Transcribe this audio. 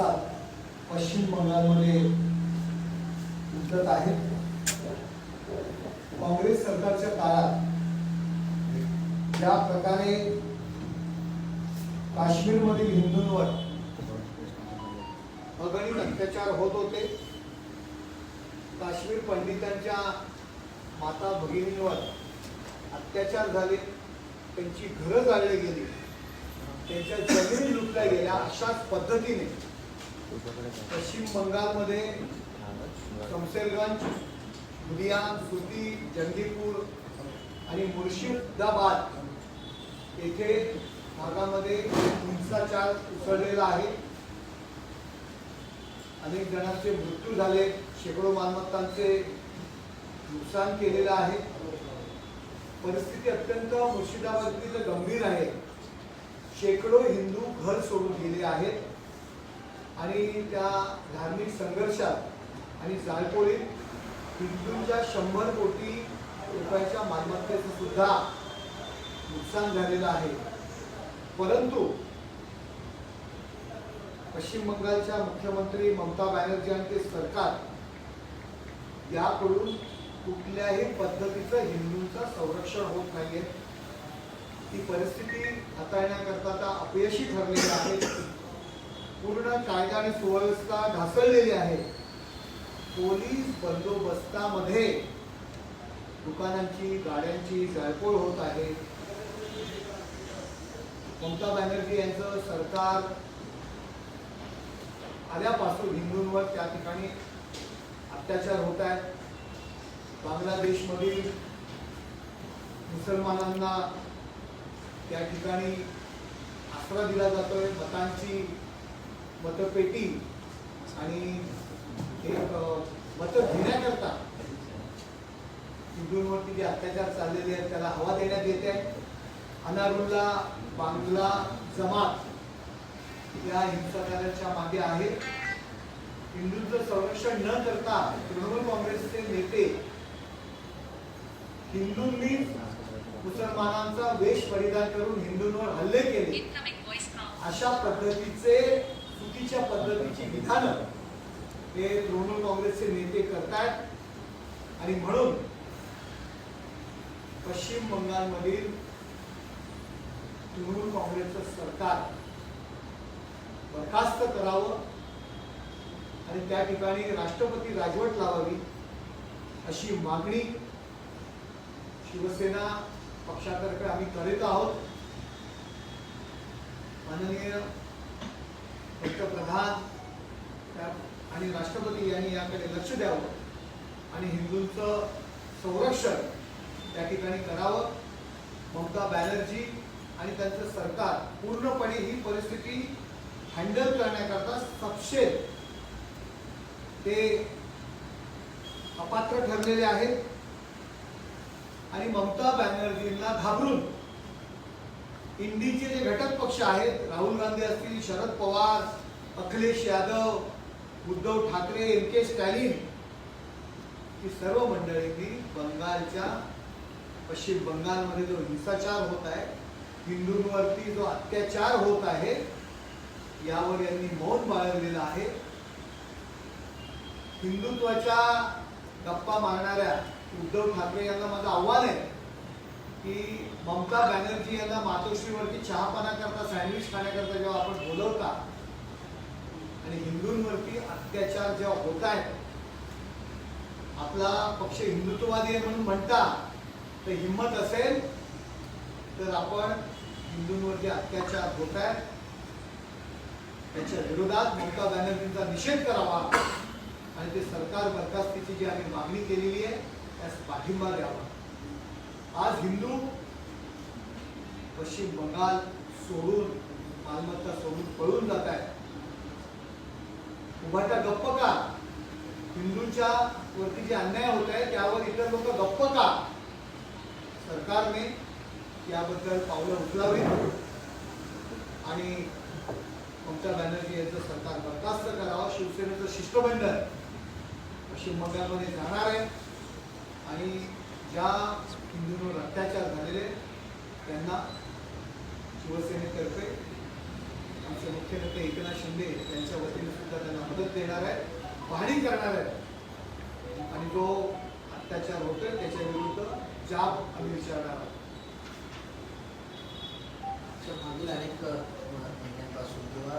आता पश्चिम बंगालमध्ये उतरत आहेत. काँग्रेस सरकारच्या काळात ज्या प्रकारे काश्मीरमधील हिंदूंवर अगणित अत्याचार होत होते काश्मीर पंडितांच्या माता भगिनींवर अत्याचार झाले त्यांची घरं जाळली गेली त्यांच्या जमिनी लुटल्या गेल्या अशाच पद्धतीने पश्चिम बंगालमध्ये शमशेरगंज लुधियान सुती जंगीपूर आणि मुर्शिदाबाद येथे भागामध्ये हिंसाचार उसळलेला आहे. अनेक जणांचे मृत्यू झाले. शेकडो मालमत्तांचे नुकसान केलेलं आहे. परिस्थिती अत्यंत मुर्शिदाबाद गंभीर आहे. शेकडो हिंदू घर सोडून गेले आहेत. आणि त्या धार्मिक संघर्षात आणि जाळपोळीत हिंदूंच्या शंभर कोटी रुपयाच्या मालमत्तेचं सुद्धा नुकसान झालेलं आहे. परंतु पश्चिम बंगालच्या मुख्यमंत्री ममता बॅनर्जी आणि ते सरकार याकडून कुठल्याही पद्धतीचं हिंदूंचं संरक्षण होत नाहीये. ती परिस्थिती हाताळण्याकरता आता अपयशी ठरलेली आहे. पूर्ण कायदा आणि सुव्यवस्था ढासळलेली आहे. पोलीस बंदोबस्तामध्ये दुकानांची गाड्यांची जाळपोळ होत आहे. ममता बॅनर्जी यांचं सरकार आल्यापासून हिंदूंवर त्या ठिकाणी अत्याचार होत आहेत. बांगलादेशमधील मुसलमानांना त्या ठिकाणी आसरा दिला जातोय. मतांची मतपेटी आणि एक मत घेण्याकरता हिंदूंवरती जे अत्याचार चाललेले आहेत त्याला हवा देण्यात येते अनारुल्ला बांगला जमात या हिंसाचाराच्या मागे आहे हिंदूंचं संरक्षण न करता तृणमूल काँग्रेसचे नेते हिंदूंनी मुसलमानांचा वेश परिधान करून हिंदूंवर हल्ले केले. अशा पद्धतीचे चुकीच्या पद्धतीची विधानं हे तृणमूल काँग्रेसचे नेते करतायत आणि म्हणून पश्चिम बंगालमधील तृणमूल काँग्रेसचं सरकार बरखास्त करावं आणि त्या ठिकाणी राष्ट्रपती राजवट लावावी अशी मागणी शिवसेना पक्षातर्फे आम्ही करीत आहोत. माननीय पंतप्रधान आणि राष्ट्रपती यांनी याकडे लक्ष द्यावं. आणि हिंदूंचं संरक्षण त्या ठिकाणी करावं. ममता बॅनर्जी आणि त्यांचं सरकार पूर्णपणे ही परिस्थिती हँडल करण्याकरता सक्षेप ते अपात्र ठरलेले आहेत. आणि ममता बॅनर्जींना घाबरून इंडीचे जे घटक पक्ष आहेत राहुल गांधी असतील शरद पवार अखिलेश यादव उद्धव ठाकरे एम के स्टॅलिन ही सर्व मंडळींनी बंगालच्या पश्चिम बंगालमध्ये जो हिंसाचार होत आहे हिंदूंवरती जो अत्याचार होत आहे यावर यांनी मौन बाळगलेलं आहे. हिंदुत्वाच्या गप्पा मारणाऱ्या उद्धव ठाकरे यांना माझं आव्हान आहे की ममता बॅनर्जी यांना मातोश्रीवरती चहापाना करता सँडविच खाण्याकरता जेव्हा आपण बोलवता आणि हिंदूंवरती अत्याचार जेव्हा होत आहेत आपला पक्ष हिंदुत्ववादी आहे म्हणून म्हणता तर हिंमत असेल तर आपण हिंदूंवरती अत्याचार होत आहेत. त्याच्या विरोधात ममता बॅनर्जींचा निषेध करावा आणि ते सरकार बरखास्तीची जी आम्ही मागणी केलेली आहे त्यास पाठिंबा द्यावा. आज हिंदू पश्चिम बंगाल सोडून मालमत्ता सोडून पळून जात आहे उभाटा गप्प का? हिंदूंच्या वरती जे अन्याय होत आहे त्यावर इतर लोक गप्प का? सरकारने याबद्दल पावलं उचलावी आणि ममता बॅनर्जी यांचं सरकार बरखास्त करावं शिवसेनेचं शिष्टमंडळ पश्चिम बंगालमध्ये जाणार आहे. आणि ज्या हिंदूंवर अत्याचार झालेले त्यांना शिवसेनेतर्फे आमचे मुख्य नेते एकनाथ शिंदे यांच्या वतीने सुद्धा त्यांना मदत देणार आहे पाहणी करणार आहे आणि जो अत्याचार होतोय त्याच्या विरुद्ध जाब आम्ही विचारणार आहोत. मागील अनेक महिन्यांपासून किंवा